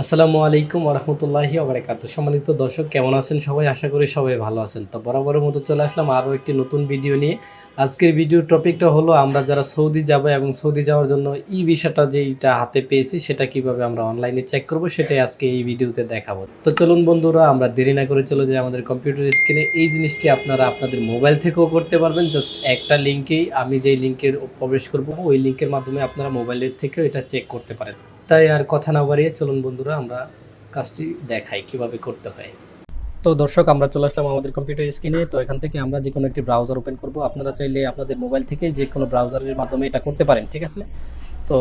আসসালামু আলাইকুম ওরহমতুল্লাহি ওবরাকাত সম্মানিত দর্শক, কেমন আছেন সবাই? আশা করি সবাই ভালো আছেন। তো বরাবরের মতো চলে আসলাম আরও একটি নতুন ভিডিও নিয়ে। আজকের ভিডিওর টপিকটা হলো, আমরা যারা সৌদি যাব এবং সৌদি যাওয়ার জন্য ই ভিসাটা যেইটা হাতে পেয়েছি, সেটা কীভাবে আমরা অনলাইনে চেক করব, সেটাই আজকে এই ভিডিওতে দেখাবো। তো চলুন বন্ধুরা, আমরা দেরি না করে চলে যাই আমাদের কম্পিউটার স্ক্রিনে এই জিনিসটি আপনারা আপনাদের মোবাইল থেকেও করতে পারবেন। জাস্ট একটা লিঙ্কেই আমি যেই লিঙ্কের প্রবেশ করব, ওই লিঙ্কের মাধ্যমে আপনারা মোবাইলের থেকেও এটা চেক করতে পারেন। তাই আর কথা না বাড়িয়ে চলুন বন্ধুরা, আমরা কাজটি দেখাই কীভাবে করতে হয়। তো দর্শক, আমরা চলে আসলাম আমাদের কম্পিউটার স্ক্রিনে তো এখান থেকে আমরা যে কোনো একটি ব্রাউজার ওপেন করব। আপনারা চাইলে আপনাদের মোবাইল থেকে যে কোনো ব্রাউজারের মাধ্যমে এটা করতে পারেন, ঠিক আছে? তো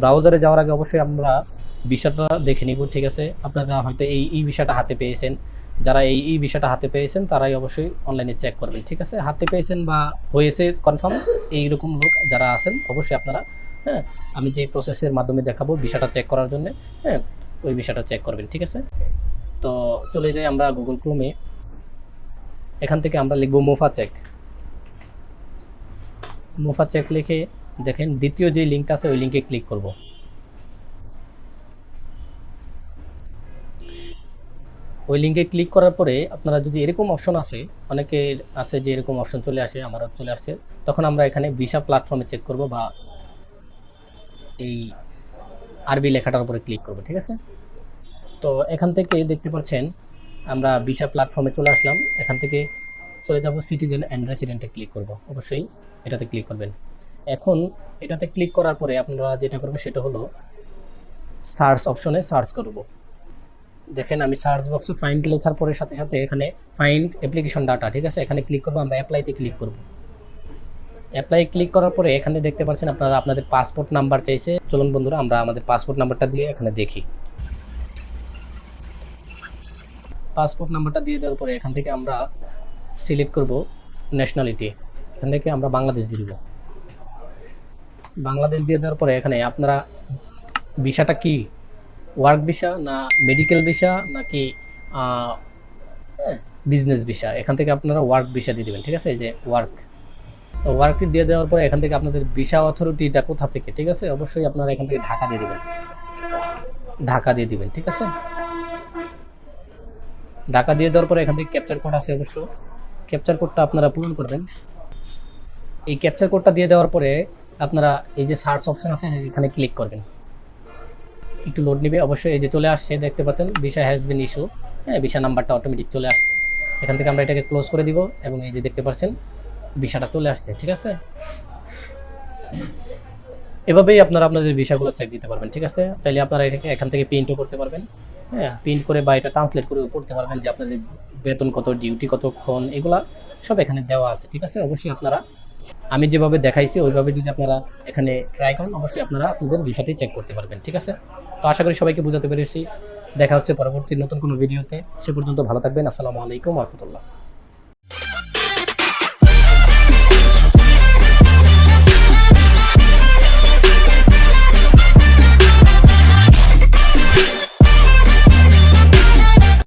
ব্রাউজারে যাওয়ার আগে অবশ্যই আমরা বিষয়টা দেখে নিব, ঠিক আছে? আপনারা হয়তো এই ই বিষয়টা হাতে পেয়েছেন। যারা এই ই বিষয়টা হাতে পেয়েছেন, তারাই অবশ্যই অনলাইনে চেক করবেন, ঠিক আছে? হাতে পেয়েছেন বা হয়েছে কনফার্ম এইরকম লোক যারা আছেন, অবশ্যই আপনারা হ্যাঁ আমি যে প্রসেসের মাধ্যমে দেখাবো বিষয়টা চেক করার জন্য হ্যাঁ ওই বিষয়টা চেক করবেন, ঠিক আছে? তো চলে যাই আমরা গুগল ক্রোমে এখান থেকে আমরা লিখব মোফা চেক মোফা চেক লিখে দেখেন, দ্বিতীয় যে লিঙ্কটা আছে, ওই লিঙ্কে ক্লিক করব। ওই লিঙ্কে ক্লিক করার পরে আপনারা যদি এরকম অপশন আসে, অনেকের আছে যে এরকম অপশন চলে আসে আমারও চলে আসছে তখন আমরা এখানে ভিসা প্ল্যাটফর্মে চেক করব বা এই আরবি লেখাটার উপরে ক্লিক করব, ঠিক আছে? তো এখান থেকে দেখতে পাচ্ছেন, আমরা ভিসা প্ল্যাটফর্মে চলে আসলাম। এখান থেকে চলে যাব সিটিজেন অ্যান্ড রেসিডেন্টে ক্লিক করব। অবশ্যই এটাতে ক্লিক করবেন। এখন এটাতে ক্লিক করার পরে আপনারা যেটা করবেন সেটা হলো সার্চ অপশনে সার্চ করব। দেখেন আমি সার্চ বক্সে ফাইন্ড লেখার পরে সাথে সাথে এখানে ফাইন্ড অ্যাপ্লিকেশন ডাটা ঠিক আছে? এখানে ক্লিক করব, আমরা অ্যাপ্লাইতে ক্লিক করব। অ্যাপ্লাই ক্লিক করার পরে এখানে দেখতে পাচ্ছেন আপনারা আপনাদের পাসপোর্ট নাম্বার চাইছে। চলুন বন্ধুরা, আমরা আমাদের পাসপোর্ট নাম্বারটা দিয়ে এখানে দেখি। পাসপোর্ট নাম্বারটা দিয়ে দেওয়ার পরে এখান থেকে আমরা সিলেক্ট করব ন্যাশনালিটি এখান থেকে আমরা বাংলাদেশ দিয়ে দিব। বাংলাদেশ দিয়ে দেওয়ার পরে এখানে আপনারা ভিসাটা কি? ওয়ার্ক ভিসা না মেডিকেল ভিসা নাকি বিজনেস ভিসা এখান থেকে আপনারা ওয়ার্ক ভিসা দিয়ে দেবেন, ঠিক আছে? এই যে ওয়ার্ক ওয়ার্কটি দিয়ে দেওয়ার পরে এখান থেকে আপনাদের ভিসা অথরিটিটা কোথা থেকে, ঠিক আছে? অবশ্যই আপনারা এখান থেকে ঢাকা দিয়ে দেবেন। ঢাকা দিয়ে দিবেন, ঠিক আছে? ঢাকা দিয়ে দেওয়ার পরে এখান থেকে ক্যাপচার কোড আছে অবশ্য। ক্যাপচার কোডটা আপনারা পূরণ করবেন। এই ক্যাপচার কোডটা দিয়ে দেওয়ার পরে আপনারা এই যে সার্চ অপশন আছে, এখানে ক্লিক করবেন। একটু লোড নেবে। অবশ্যই এই যে চলে আসছে, দেখতে পাচ্ছেন ভিসা হ্যাজ বিন ইস্যু হ্যাঁ ভিসা নাম্বারটা অটোমেটিক চলে আসছে। এখান থেকে আমরা এটাকে ক্লোজ করে দিব এবং এই যে দেখতে পাচ্ছেন ভিসাটা চলে আসছে, ঠিক আছে? এভাবেই আপনারা আপনাদের ভিসাগুলো চেক দিতে পারবেন, ঠিক আছে? তাইলে আপনারা এটাকে এখান থেকে প্রিন্টও করতে পারবেন হ্যাঁ? প্রিন্ট করে বা এটা ট্রান্সলেট করে পড়তে পারবেন যে আপনাদের বেতন কত ডিউটি কতক্ষণ এগুলা সব এখানে দেওয়া আছে, ঠিক আছে? অবশ্যই আপনারা, আমি যেভাবে দেখাইছি, ওইভাবে যদি আপনারা এখানে ট্রাই করেন, অবশ্যই আপনারা আপনাদের ভিসাটি চেক করতে পারবেন, ঠিক আছে? তো আশা করি সবাইকে বোঝাতে পেরেছি। দেখা হচ্ছে পরবর্তী নতুন কোনো ভিডিওতে। সে পর্যন্ত ভালো থাকবেন। আসসালামু আলাইকুম রহমতুল্লাহ।